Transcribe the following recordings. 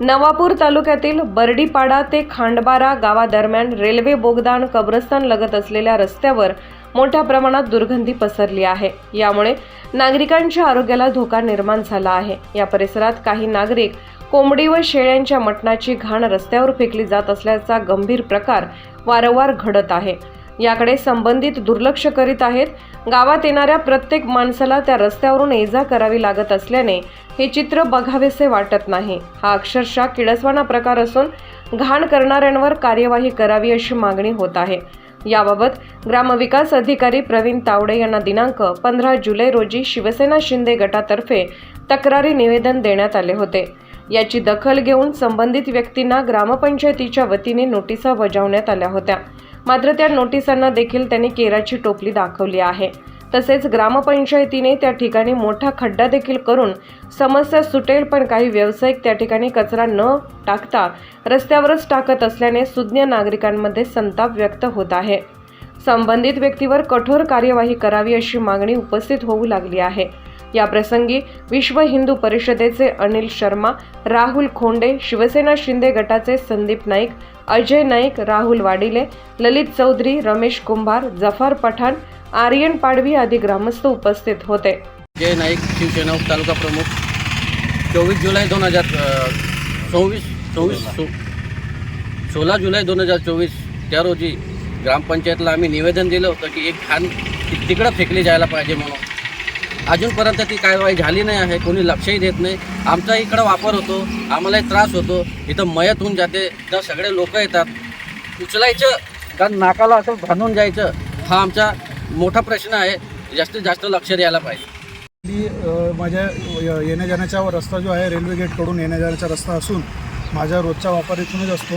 नवापूर तालुक्यातील बर्डीपाडा ते Khandbara गावादरम्यान railway Bogdan कब्रस्तान लगत असलेल्या रस्त्यावर मोठ्या प्रमाणात दुर्गंधी पसरली आहे. यामुळे नागरिकांच्या आरोग्याला धोका निर्माण झाला आहे. या परिसरात काही नागरिक कोंबडी व शेळ्यांच्या मटणाची घाण रस्त्यावर फेकली जात असल्याचा गंभीर प्रकार वारंवार घडत आहे. याकडे संबंधित दुर्लक्ष करीत आहेत गावात येणाऱ्या प्रत्येक माणसाला त्या रस्त्यावरून ये जा करावी लागत असल्याने हे चित्र बघावेसे वाटत नाही. हा अक्षरशः किडसवाना प्रकार असून घाण करणाऱ्यांवर कार्यवाही करावी अशी मागणी होत आहे. याबाबत ग्रामविकास अधिकारी प्रवीण तावडे यांना दिनांक पंधरा जुलै रोजी शिवसेना शिंदे गटातर्फे तक्रारी निवेदन देण्यात आले होते. याची दखल घेऊन संबंधित व्यक्तींना ग्रामपंचायतीच्या वतीने नोटिसा बजावण्यात आल्या होत्या. मात्र त्या नोटिसांना देखील त्यांनी केराची टोपली दाखवली आहे. तसेच ग्रामपंचायतीने त्या ठिकाणी मोठा खड्डा देखील करून समस्या सुटेल पण काही व्यावसायिक त्या ठिकाणी कचरा न टाकता रस्त्यावरच टाकत असल्याने सुज्ञ नागरिकांमध्ये संताप व्यक्त होत आहे. संबंधित व्यक्तीवर कठोर कार्यवाही करावी अशी मागणी उपस्थित होऊ लागली आहे. या प्रसंगी विश्व हिंदू परिषदेचे अनिल शर्मा राहुल खोंडे शिवसेना शिंदे गटाचे संदीप नाईक अजय नाईक राहुल वाडिले ललित चौधरी रमेश कुंभार जफर पठाण आर्यन पाडवी आदी ग्रामस्थ उपस्थित होते. जय नाईक शिवसेना तालुका प्रमुख. चोवीस जुलै दोन हजार चोवीस चोवीस सोळा जुलै दोन हजार चोवीस त्या रोजी ग्रामपंचायतला आम्ही निवेदन दिलं होतं की एक घाण तिकडं फेकली जायला पाहिजे म्हणून. अजूनपर्यंत ती कारवाई झाली नाही आहे कोणी लक्षही देत नाही. आमचा इकडं वापर होतो आम्हालाही त्रास होतो. इथं मयत होऊन जाते तर सगळे लोक येतात. उचलायचं का नाकाला असं बांधून जायचं हा आमचा मोठा प्रश्न आहे. जास्तीत जास्त लक्ष द्यायला पाहिजे. माझ्या य- येण्या जाण्याचा रस्ता जो आहे रेल्वे गेटकडून येण्या जाण्याचा रस्ता असून माझा रोजचा वापर इथूनच असतो.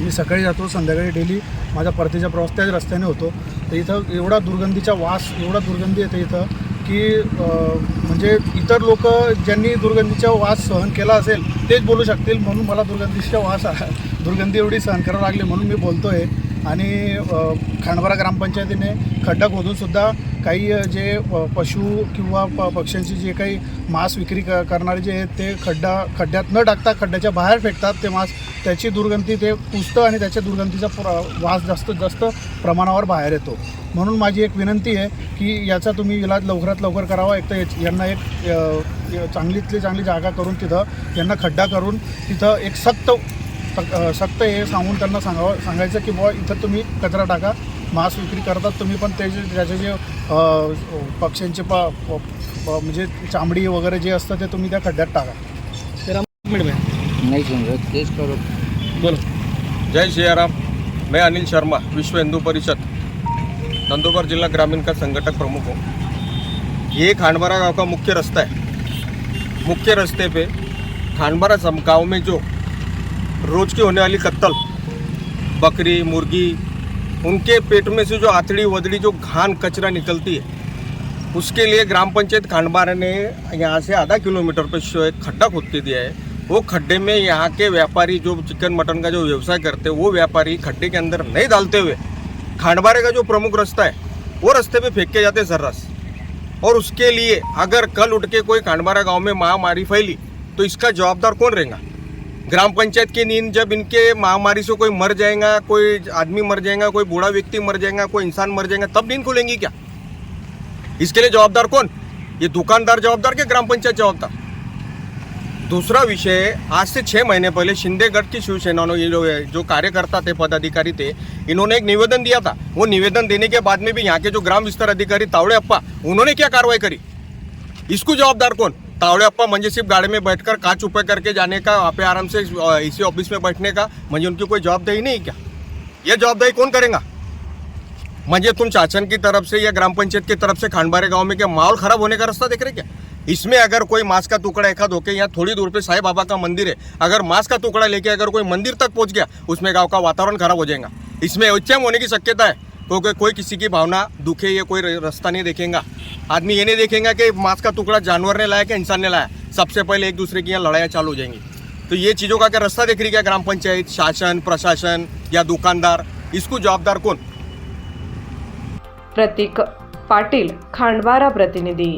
मी सकाळी जातो संध्याकाळी डेली माझा परतीचा प्रवास त्याच रस्त्याने होतो. तर इथं एवढा दुर्गंधीचा वास एवढा दुर्गंधी येते इथं. की म्हणजे इतर लोक ज्यांनी दुर्गंधीचा वास सहन केला असेल तेच बोलू शकतील. म्हणून मला दुर्गंधीचा वास दुर्गंधी एवढी सहन करावं लागली म्हणून मी बोलतो आहे आणि अ, खांडबारा ग्रामपंचायतीने खड्डा खोदूनसुद्धा काही जे पशु किंवा प पक्ष्यांची जे काही मांस विक्री क करणारे जे आहेत ते खड्डा खड्ड्यात न टाकता खड्ड्याच्या बाहेर फेकतात ते मांस. त्याची दुर्गंधी ते पुसतं आणि त्याच्या दुर्गंधीचा प्र वास जास्त जास्त प्रमाणावर बाहेर येतो. म्हणून माझी एक विनंती आहे की याचा तुम्ही इलाज लवकरात लवकर करावा. एक तर यांना एक चांगलीतली चांगली जागा करून तिथं यांना खड्डा करून तिथं एक सक्त सक्त हे सांगून त्यांना सांगावं सांगायचं की बुवा इथं तुम्ही कचरा टाका. मांस विक्री करतात तुम्ही पण त्याचे त्याचे जे अ, पक्ष्यांचे प प- प- म्हणजे चामडी वगैरे जे असतं ते तुम्ही त्या खड्ड्यात टाका. नाही समजत तेच करू. जय सियाराम. मैं अनिल शर्मा विश्व हिंदू परिषद नंदुरबार जिला ग्रामीण का संगठक प्रमुख हूँ. ये खानबारा गांव का मुख्य रास्ता है. मुख्य रास्ते पे खानबारा सम- गांव में जो रोज की होने वाली कत्तल बकरी मुर्गी उनके पेट में से जो आतड़ी वदड़ी, जो घान कचरा निकलती है, उसके लिए ग्राम पंचायत खांडबारा ने यहाँ से आधा किलोमीटर पे शो- एक खड्डा खोद के दिया है। वो खड्डे में यहाँ के व्यापारी जो चिकन मटन का जो व्यवसाय करते हैं, वो व्यापारी खड्डे के अंदर नहीं डालते हुए खांडबारे का जो प्रमुख रास्ता है, वो रास्ते पे फेंक के जाते सर्रास। और उसके लिए अगर कल उठ के कोई खांडबारा गाँव में महामारी फैली तो इसका जवाबदार कौन रहेगा? ग्राम पंचायत की नींद जब इनके महामारी से कोई मर जाएगा, कोई आदमी मर जाएगा, कोई बूढ़ा व्यक्ति मर जाएगा, कोई इंसान मर जाएगा, तब नींद खुलेंगी क्या? इसके लिए जवाबदार कौन? ये दुकानदार जवाबदार के ग्राम पंचायत जवाबदार? दूसरा विषय, आज से छः महीने पहले शिंदेगढ़ की शिवसेना ने जो जो कार्यकर्ता थे, पदाधिकारी थे, इन्होंने एक निवेदन दिया था। वो निवेदन देने के बाद में भी यहाँ के जो ग्राम विस्तार अधिकारी तावड़े अप्पा, उन्होंने क्या कार्रवाई करी? इसको जवाबदार कौन? तावड़े अप्पा म्हणजे सिर्फ़ गाड़ी में बैठकर काच ऊपर करके जाने का, वहाँ पे आराम से इसी ऑफ़िस में बैठने का। म्हणजे उनकी कोई जवाबदेही नहीं क्या? ये जवाबदेही कौन करेगा? म्हणजे तुम चाचन की तरफ़ से या ग्राम पंचायत की तरफ़ से खानबारे गाँव में क्या माहौल खराब होने का रास्ता देख रहे क्या? इसमें अगर कोई मांस का टुकड़ा एक हाथ होके यहाँ थोड़ी दूर पे साई बाबा का मंदिर है, अगर मांस का टुकड़ा लेके अगर कोई मंदिर तक पहुँच गया, उसमें गाँव का वातावरण खराब हो जाएगा। इसमें एचएम होने की शक्यता है क्योंकि कोई किसी की भावना, दुखे ये कोई रास्ता नहीं देखेगा। आदमी ये नहीं देखेंगे कि मांस का टुकड़ा जानवर ने लाया कि इंसान ने लाया। सबसे पहले एक दूसरे की यहाँ लड़ाइयाँ चालू हो जाएंगी। तो ये चीज़ों का क्या रास्ता देख रही क्या ग्राम पंचायत शासन प्रशासन या दुकानदार? इसको जवाबदार कौन? प्रतीक पाटील खांडवारा प्रतिनिधी।